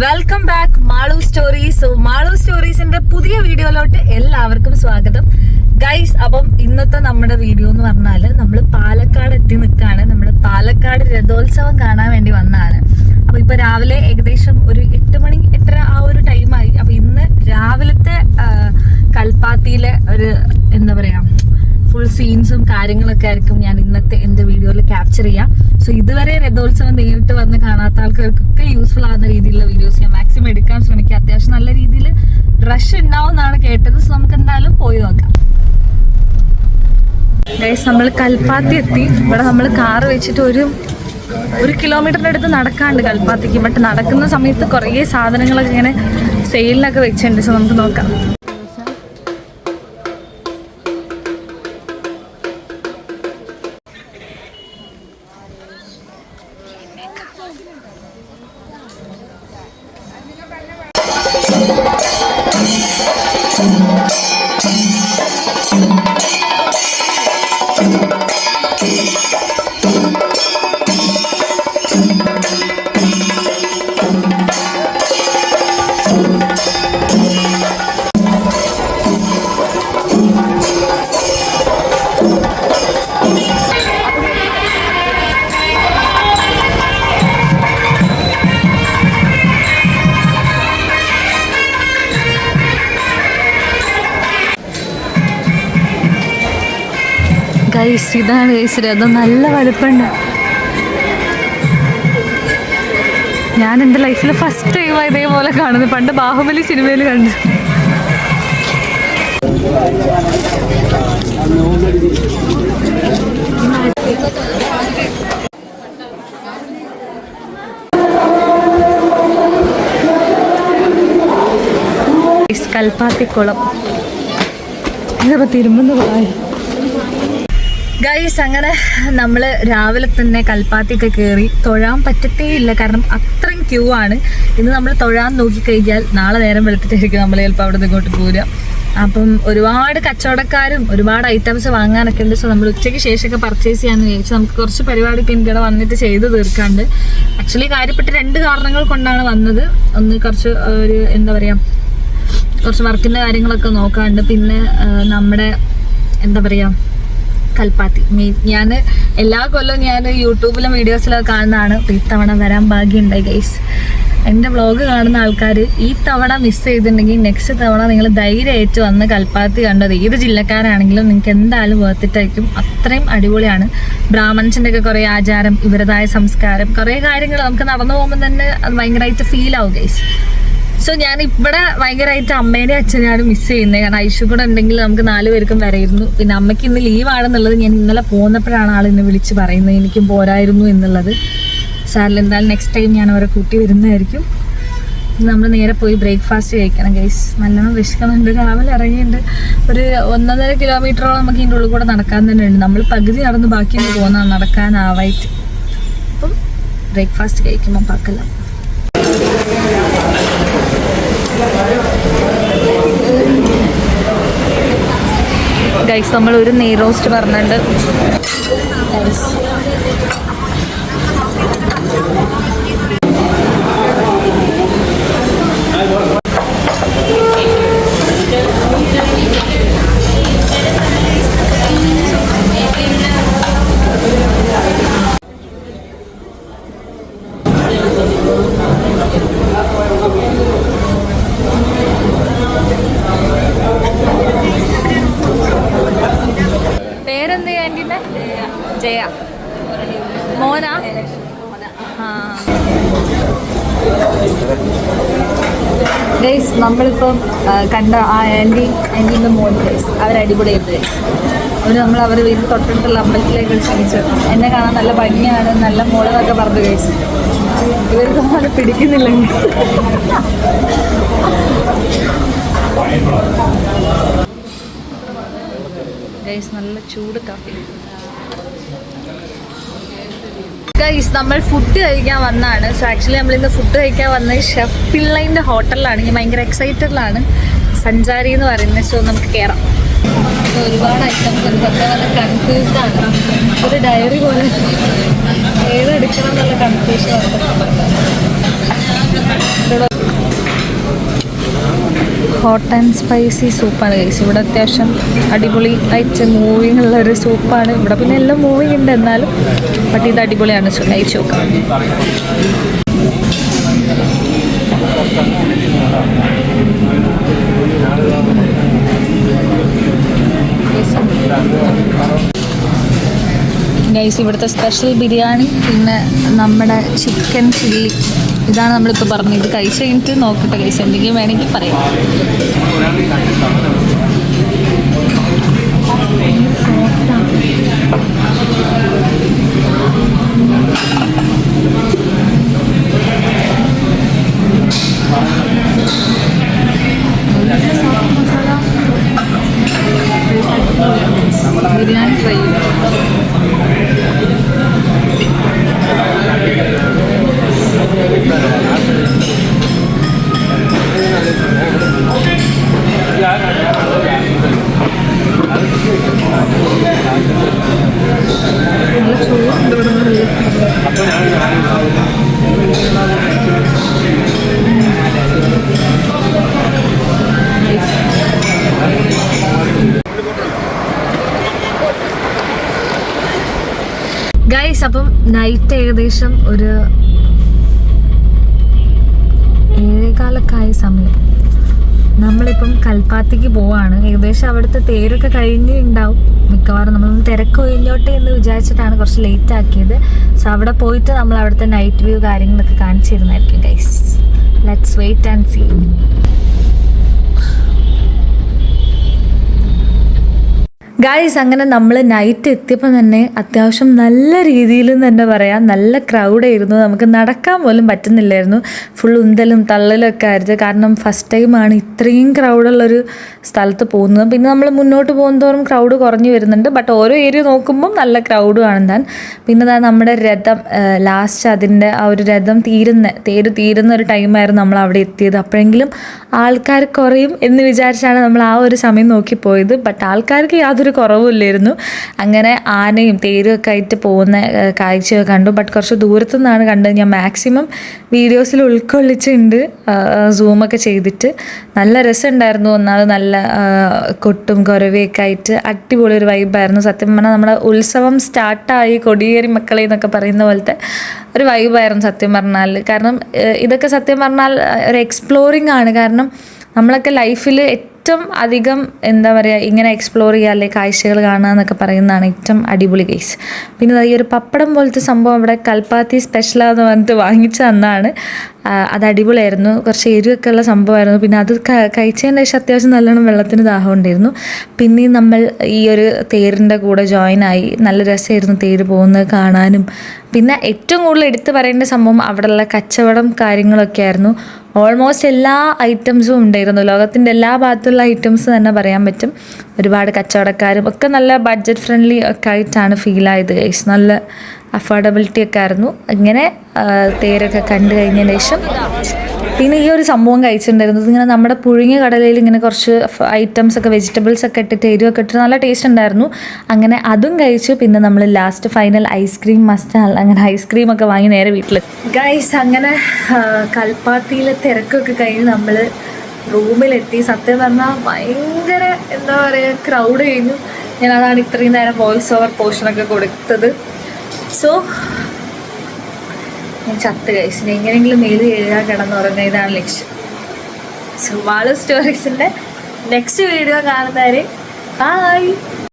Welcome back Malu stories Malu സ്റ്റോറീസിന്റെ പുതിയ വീഡിയോയിലോട്ട് എല്ലാവർക്കും സ്വാഗതം. ഗൈസ് അപ്പം ഇന്നത്തെ നമ്മുടെ വീഡിയോ എന്ന് പറഞ്ഞാൽ നമ്മൾ പാലക്കാട് എത്തി നിൽക്കുകയാണ്. നമ്മൾ പാലക്കാട് രഥോത്സവം കാണാൻ വേണ്ടി വന്നാണ് അപ്പൊ ഇപ്പൊ രാവിലെ ഏകദേശം ഒരു എട്ട് മണി എട്ടര ആ ഒരു ടൈമായി അപ്പൊ ഇന്ന് രാവിലത്തെ കൽപ്പാത്തിയിലെ ഒരു എന്താ പറയാ ഫുൾ സീൻസും കാര്യങ്ങളൊക്കെ ആയിരിക്കും ഞാൻ ഇന്നത്തെ എന്റെ വീഡിയോയിൽ ക്യാപ്ചർ ചെയ്യാം. സോ ഇതുവരെ രഥോത്സവം നേരിട്ട് വന്ന് കാണാത്ത ആൾക്കാർക്കൊക്കെ യൂസ്ഫുൾ ആവുന്ന രീതിയിലുള്ള വീഡിയോസ് ഞാൻ മാക്സിമം എടുക്കാൻ ശ്രമിക്കാം. അത്യാവശ്യം നല്ല രീതിയിൽ റഷ് ഉണ്ടാവും എന്നാണ് കേട്ടത്. സോ നമുക്ക് എന്തായാലും പോയി നോക്കാം. നമ്മൾ കൽപ്പാത്തി എത്തി. ഇവിടെ നമ്മൾ കാറ് വെച്ചിട്ട് ഒരു ഒരു കിലോമീറ്ററിന്റെ അടുത്ത് നടക്കാണ്ട് കൽപ്പാത്തിക്ക്. ബട്ട് നടക്കുന്ന സമയത്ത് കുറേ സാധനങ്ങളൊക്കെ ഇങ്ങനെ സെയിലിനൊക്കെ വെച്ചിട്ടുണ്ട്. സോ നമുക്ക് നോക്കാം. ഗൈസ് ഇതാണ് ഗൈസ് രഥം നല്ല വലുപ്പമുണ്ട്. ഞാൻ എന്റെ ലൈഫിൽ ഫസ്റ്റ് ടൈം ഇതേപോലെ കാണുന്നത്. പണ്ട് ബാഹുബലി സിനിമയിൽ കണ്ടു. കൽപ്പാത്തിക്കുളം ഇതിപ്പോ തിരുമ്പുന്ന പോയി ഗൈസ് അങ്ങനെ നമ്മൾ രാവിലെ തന്നെ കൽപ്പാത്തിയൊക്കെ കയറി തൊഴാൻ പറ്റത്തേ ഇല്ല കാരണം അത്രയും ക്യൂ ആണ്. ഇന്ന് നമ്മൾ തൊഴാൻ നോക്കിക്കഴിഞ്ഞാൽ നാളെ നേരം വെളുത്തിട്ടായിരിക്കും നമ്മൾ ചിലപ്പോൾ അവിടെ നിന്ന് ഇങ്ങോട്ട് പോരുക. അപ്പം ഒരുപാട് കച്ചവടക്കാരും ഒരുപാട് ഐറ്റംസ് വാങ്ങാനൊക്കെ ഉണ്ട്. സോ നമ്മൾ ഉച്ചയ്ക്ക് ശേഷമൊക്കെ പർച്ചേസ് ചെയ്യാമെന്ന് വിചാരിച്ചു നമുക്ക് കുറച്ച് പരിപാടി ഇവിടെ വന്നിട്ട് ചെയ്ത് തീർക്കാണ്ട്. ആക്ച്വലി കാര്യപ്പെട്ട രണ്ട് കാരണങ്ങൾ കൊണ്ടാണ് വന്നത്. ഒന്ന് കുറച്ച് ഒരു എന്താ പറയുക കുറച്ച് വർക്കിന്റെ കാര്യങ്ങളൊക്കെ നോക്കാണ്ട്. പിന്നെ നമ്മുടെ എന്താ പറയുക കൽപ്പാത്തി. ഞാൻ എല്ലാ കൊല്ലവും ഞാൻ യൂട്യൂബിലും വീഡിയോസിലൊക്കെ കാണുന്നതാണ്. അപ്പോൾ ഇത്തവണ വരാൻ ഭാഗ്യമുണ്ടായി ഗൈസ് എന്റെ വ്ളോഗ് കാണുന്ന ആൾക്കാർ ഈ തവണ മിസ് ചെയ്തിട്ടുണ്ടെങ്കിൽ നെക്സ്റ്റ് തവണ നിങ്ങൾ ധൈര്യമായിട്ട് വന്ന് കൽപ്പാത്തി കണ്ടത് ഏത് ജില്ലക്കാരാണെങ്കിലും നിങ്ങൾക്ക് എന്തായാലും വേർത്തിട്ടായിരിക്കും അത്രയും അടിപൊളിയാണ്. ബ്രാഹ്മൺസിന്റെ ഒക്കെ കുറേ ആചാരം ഇവരതായ സംസ്കാരം കുറേ കാര്യങ്ങൾ നമുക്ക് നടന്നു പോകുമ്പോൾ തന്നെ അത് ഭയങ്കരമായിട്ട് ഫീൽ ആവും ഗൈസ് സോ ഞാൻ ഇവിടെ ഭയങ്കരമായിട്ട് അമ്മേനെയും അച്ഛനെയാണ് മിസ് ചെയ്യുന്നത് കാരണം ഐഷു കൂടെ ഉണ്ടെങ്കിൽ നമുക്ക് നാല് പേർക്കും വരായിരുന്നു. പിന്നെ അമ്മയ്ക്ക് ഇന്ന് ലീവാണെന്നുള്ളത് ഞാൻ ഇന്നലെ പോകുന്നപ്പോഴാണ് ആൾ എന്നെ വിളിച്ച് പറയുന്നത്. എനിക്കും പോരായിരുന്നു എന്നുള്ളത്. സാറിൽ എന്തായാലും നെക്സ്റ്റ് ടൈം ഞാൻ അവരെ കൂട്ടി വരുന്നതായിരിക്കും. നമ്മൾ നേരെ പോയി ബ്രേക്ക്ഫാസ്റ്റ് കഴിക്കണം ഗൈസ് നല്ലോണം വിശക്കുന്നുണ്ട്. രാവിലെ ഇറങ്ങിയുണ്ട് ഒരു ഒന്നര കിലോമീറ്ററോളം നമുക്ക് ഇതിന്റെ ഉള്ളിൽ കൂടെ നടക്കാൻ തന്നെ ഉണ്ട്. നമ്മൾ പകുതി നടന്ന് ബാക്കി ഒന്ന് പോകുന്ന നടക്കാനാവായിട്ട്. അപ്പം ബ്രേക്ക്ഫാസ്റ്റ് കഴിക്കുമ്പോൾ പാക്കല്ല ഗൈസ് നമ്മൾ ഒരു നെയ് റോസ്റ്റ് പറഞ്ഞിട്ടുണ്ട്. ഗൈസ് നമ്മളിപ്പം കണ്ട ആ ആന്റി ആന്റിന്റെ മോൻ ഗൈസ് അവരടിപൊളി ഗൈസ് അവർ നമ്മൾ അവർ വീട്ടിൽ തൊട്ടടുത്തുള്ള അമ്പലത്തിലേക്ക് ക്ഷണിച്ചു. എന്നെ കാണാൻ നല്ല ഭംഗിയാണ് നല്ല മോളെന്നൊക്കെ പറഞ്ഞു ഗൈസ് ഇവർക്ക് അങ്ങനെ പിടിക്കുന്നില്ല ഗൈസ് നല്ല ചൂട് കാപ്പി. ഗൈസ് നമ്മൾ ഫുഡ് കഴിക്കാൻ വന്നാണ് സോ ആക്ച്വലി നമ്മൾ ഇന്ന് ഫുഡ് കഴിക്കാൻ വന്നത് ഷെഫ് പിള്ളൈന്റെ ഹോട്ടലിലാണ് ഞാൻ ഭയങ്കര എക്സൈറ്റഡിലാണ് സഞ്ചാരി എന്ന് പറയുന്നത്. സോ നമുക്ക് കയറാം ഒരുപാട് ഐറ്റംസ് ഉണ്ട്. ഒക്കെ നല്ല കൺഫ്യൂസ്ഡ് ആണ്. ഒരു ഡയറി പോലെ. ഏതെടുക്കണം എന്നുള്ള കൺഫ്യൂഷൻ ഉണ്ട്. ഹോട്ട് ആൻഡ് സ്പൈസി സൂപ്പാണ് കഴിച്ചത് ഇവിടെ അത്യാവശ്യം അടിപൊളി ആയിട്ട് മൂവിങ് ഉള്ള ഒരു സൂപ്പാണ് ഇവിടെ പിന്നെ എല്ലാം മൂവിങ് ഉണ്ട് എന്നാലും ബട്ട് ഇത് അടിപൊളിയാണ്. കഴിച്ചു നോക്കാം. ഗൈസ് ഇവിടുത്തെ സ്പെഷ്യൽ ബിരിയാണി പിന്നെ നമ്മുടെ ചിക്കൻ ചില്ലി ഇതാണ് നമ്മളിപ്പോൾ പറഞ്ഞത്. ഇത് കഴിച്ച് കഴിഞ്ഞിട്ട് നോക്കട്ടെ ഗൈസ് എന്തെങ്കിലും വേണമെങ്കിൽ പറയാം. ബിരിയാണി അപ്പം നൈറ്റ് ഏകദേശം ഒരു ഏഴേകാലൊക്കെ സമയം. നമ്മളിപ്പം കൽപ്പാത്തിക്ക് പോവാണ്. ഏകദേശം അവിടുത്തെ തേരൊക്കെ കഴിഞ്ഞിട്ടുണ്ടാവും മിക്കവാറും നമ്മൾ തിരക്ക് ഒഴിഞ്ഞോട്ടെ എന്ന് വിചാരിച്ചിട്ടാണ് കുറച്ച് ലേറ്റ് ആക്കിയത്. സോ അവിടെ പോയിട്ട് നമ്മൾ അവിടുത്തെ നൈറ്റ് വ്യൂ കാര്യങ്ങളൊക്കെ കാണിച്ചിരുന്നായിരിക്കും guys let's wait and see guys അങ്ങനെ നമ്മൾ നൈറ്റ് എത്തിയപ്പോൾ തന്നെ അത്യാവശ്യം നല്ല രീതിയിൽ തന്നെ പറയാം. നല്ല ക്രൗഡായിരുന്നു നമുക്ക് നടക്കാൻ പോലും പറ്റുന്നില്ലായിരുന്നു. ഫുൾ ഉന്തലും തള്ളലൊക്കെ ആയിരുന്നു. കാരണം ഫസ്റ്റ് ടൈമാണ് ഇത്രയും ക്രൗഡുള്ളൊരു സ്ഥലത്ത് പോകുന്നത്. പിന്നെ നമ്മൾ മുന്നോട്ട് പോകുന്നതോറും ക്രൗഡ് കുറഞ്ഞു വരുന്നുണ്ട്. ബട്ട് ഓരോ ഏരിയ നോക്കുമ്പം നല്ല ക്രൗഡ് താൻ. പിന്നെ താ നമ്മുടെ രഥം ലാസ്റ്റ് അതിന്റെ ആ ഒരു രഥം തീരുന്ന തേര് തീരുന്ന ഒരു ടൈമായിരുന്നു നമ്മൾ അവിടെ എത്തിയത്. അപ്പോഴെങ്കിലും ആൾക്കാർ കുറയും എന്ന് വിചാരിച്ചാണ് നമ്മൾ ആ ഒരു സമയം നോക്കി പോയത് ബട്ട് ആൾക്കാർക്ക് യാതൊരു കുറവുമില്ലായിരുന്നു. അങ്ങനെ ആനയും തേരും ഒക്കെ ആയിട്ട് പോകുന്ന കാഴ്ചയൊക്കെ കണ്ടു. ബട്ട് കുറച്ച് ദൂരത്തു നിന്നാണ് കണ്ടത്. ഞാൻ മാക്സിമം വീഡിയോസിൽ ഉൾക്കൊള്ളിച്ചിട്ടുണ്ട് സൂമൊക്കെ ചെയ്തിട്ട്. നല്ല രസമുണ്ടായിരുന്നു. ഒന്നാമത് നല്ല കൊട്ടും കുരവയൊക്കെ ആയിട്ട് അടിപൊളി ഒരു വൈബായിരുന്നു സത്യം പറഞ്ഞാൽ നമ്മുടെ ഉത്സവം സ്റ്റാർട്ടായി കൊടിയേറി മക്കളെ എന്നൊക്കെ പറയുന്ന പോലത്തെ ഒരു വൈബായിരുന്നു സത്യം പറഞ്ഞാൽ. കാരണം ഇതൊക്കെ സത്യം പറഞ്ഞാൽ ഒരു എക്സ്പ്ലോറിംഗ് ആണ്. കാരണം നമ്മളൊക്കെ ലൈഫിൽ ഏറ്റവും അധികം എന്താ പറയുക ഇങ്ങനെ എക്സ്പ്ലോർ ചെയ്യുക അല്ലെങ്കിൽ കാഴ്ചകൾ കാണുക എന്നൊക്കെ പറയുന്നതാണ് ഏറ്റവും അടിപൊളി കേസ് പിന്നെ ഈ ഒരു പപ്പടം പോലത്തെ സംഭവം ഇവിടെ കൽപ്പാത്തി സ്പെഷ്യലാന്ന് പറഞ്ഞിട്ട് വാങ്ങിച്ചു തന്നാണ് അത് അടിപൊളിയായിരുന്നു. കുറച്ച് എരിവൊക്കെ ഉള്ള സംഭവമായിരുന്നു. പിന്നെ അത് കഴിച്ചതിന് ശേഷം അത്യാവശ്യം നല്ലോണം വെള്ളത്തിന് ദാഹം ഉണ്ടായിരുന്നു. പിന്നെ നമ്മൾ ഈ ഒരു തേരിന്റെ കൂടെ ജോയിൻ ആയി. നല്ല രസമായിരുന്നു തേര് പോകുന്നത് കാണാനും. പിന്നെ ഏറ്റവും കൂടുതൽ എടുത്തു പറയേണ്ട സംഭവം അവിടെയുള്ള കച്ചവടം കാര്യങ്ങളൊക്കെ ആയിരുന്നു. ഓൾമോസ്റ്റ് എല്ലാ ഐറ്റംസും ഉണ്ടായിരുന്നു. ലോകത്തിന്റെ എല്ലാ ഭാഗത്തുള്ള ഐറ്റംസ് തന്നെ പറയാൻ പറ്റും. ഒരുപാട് കച്ചവടക്കാരും ഒക്കെ നല്ല ബഡ്ജറ്റ് ഫ്രണ്ട്ലി ഒക്കെ ആയിട്ടാണ് ഫീൽ ആയത് ഗൈസ് നല്ല അഫോർഡബിലിറ്റി ഒക്കെ ആയിരുന്നു. ഇങ്ങനെ തേരൊക്കെ കണ്ടു കഴിഞ്ഞതിന് ശേഷം പിന്നെ ഈ ഒരു സംഭവം കഴിച്ചിട്ടുണ്ടായിരുന്നത് ഇങ്ങനെ നമ്മുടെ പുഴുങ്ങിയ കടലയിൽ ഇങ്ങനെ കുറച്ച് ഐറ്റംസ് ഒക്കെ വെജിറ്റബിൾസ് ഒക്കെ ഇട്ടിട്ട് എരിവൊക്കെ ഇട്ടിട്ട് നല്ല ടേസ്റ്റ് ഉണ്ടായിരുന്നു. അങ്ങനെ അതും കഴിച്ചു. പിന്നെ നമ്മൾ last final ice cream must അങ്ങനെ ഐസ്ക്രീം ഒക്കെ വാങ്ങി നേരെ വീട്ടിൽ ഗൈസ് അങ്ങനെ കൽപ്പാത്തിയിലെ തിരക്കൊക്കെ കഴിഞ്ഞ് നമ്മൾ റൂമിലെത്തി. സത്യം പറഞ്ഞാൽ ഭയങ്കര എന്താ പറയുക ക്രൗഡ് കഴിഞ്ഞു ഞാൻ അതാണ് ഇത്രയും നേരം വോയിസ് ഓവർ പോർഷനൊക്കെ കൊടുത്തത്. സോ ഞാൻ ചത്ത് കഴിച്ചിന് എങ്ങനെയെങ്കിലും മേൽ എഴുതാൻ കിടന്നുറങ്ങുക ഇതാണ് ലക്ഷ്യം. സോ വാളു സ്റ്റോറീസിന്റെ നെക്സ്റ്റ് വീഡിയോ കാണുന്നവരെ ബായ്